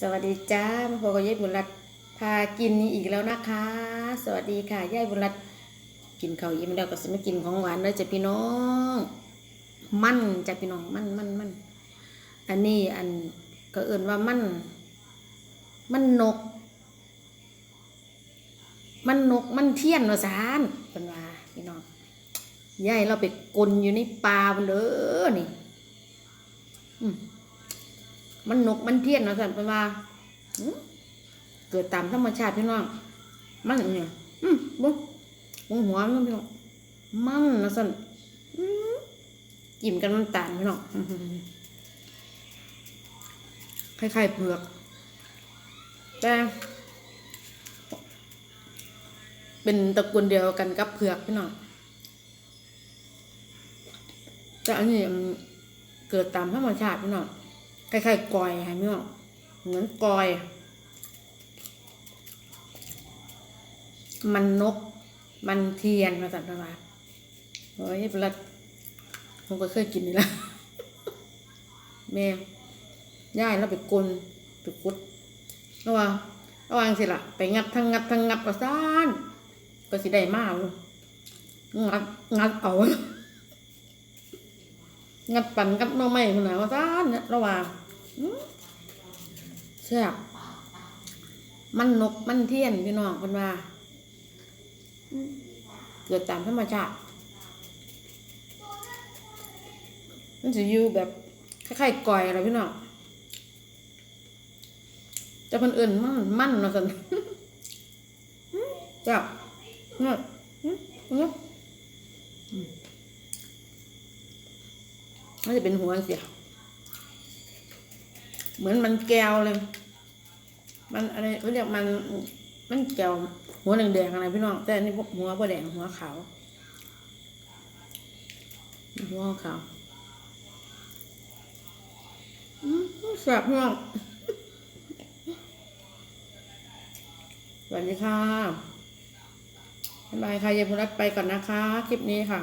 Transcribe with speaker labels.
Speaker 1: สวัสดีจ้ามาพบกับยายบุญรัตน์พากินนี่อีกแล้วนะคะ สวัสดีค่ะยายบุญรัตน์กินข้าวยิ้มแล้วก็สมากินของหวานเลยจ้ะพี่น้อง มันจ้ะพี่น้องมันมันมันอันนี้อันก็เอิ่นว่ามันมันนก มันนกมันเทียนวาสารเป็นว่าพี่น้องยายเราไปกลนอยู่ในป่าเลยนี่ อืม มันนกมันเทียนเนาะสันเป็นว่าเกิดตามธรรมชาติพี่น้องมันอย่างเนี้ยอืมบุ้งบุ้งหัวมันพี่น้องมันนะสันอื้อจิ้มกันมันตางพี่น้องคล้ายๆเผือก แต่ เป็นตระกูลเดียวกันกับเผือกพี่น้องแต่อันนี้เกิดตามธรรมชาติพี่น้อง คล้ายๆกอยค่ะพี่น้องเหมือนกอย มันนก มันเทียนมาสัตว์ประมาณโอ้ยเปลัดผมก็เคยกินนี่ละแม่ย่ายแล้วไปกลนไปกุดระว่างระว่างสิละไปงัดทั้งงัดทั้งงัดประสานก็สิได้มากเลยงัดงัดเอา งัดปั่นงัดน่อไม้คนไหนว่าซ่านเนี่ยระหว่างแซ่บมันนกมันเทียนพี่น้องคนว่าอื้อเกิดตามธรรมชาติมันจะอยู่แบบคล้ายๆก่อยอะไรพี่น้องจะเป็นอื่นมันมันนะสันอื้อแซ่บเนี่ยอื้อเนี่ย มันจะเป็นหัวเสียเหมือนมันแก้วเลย มันอะไรเขาเรียกมันมันแก้วหัวแดงๆอะไรพี่น้อง แต่อันนี้พวกหัวบ่แดงหัวขาวหัวขาวอืมแซ่บพี่น้องสวัสดีค่ะบ๊ายบายค่ะเยายบุรัตไปก่อนนะคะ คลิปนี้ค่ะ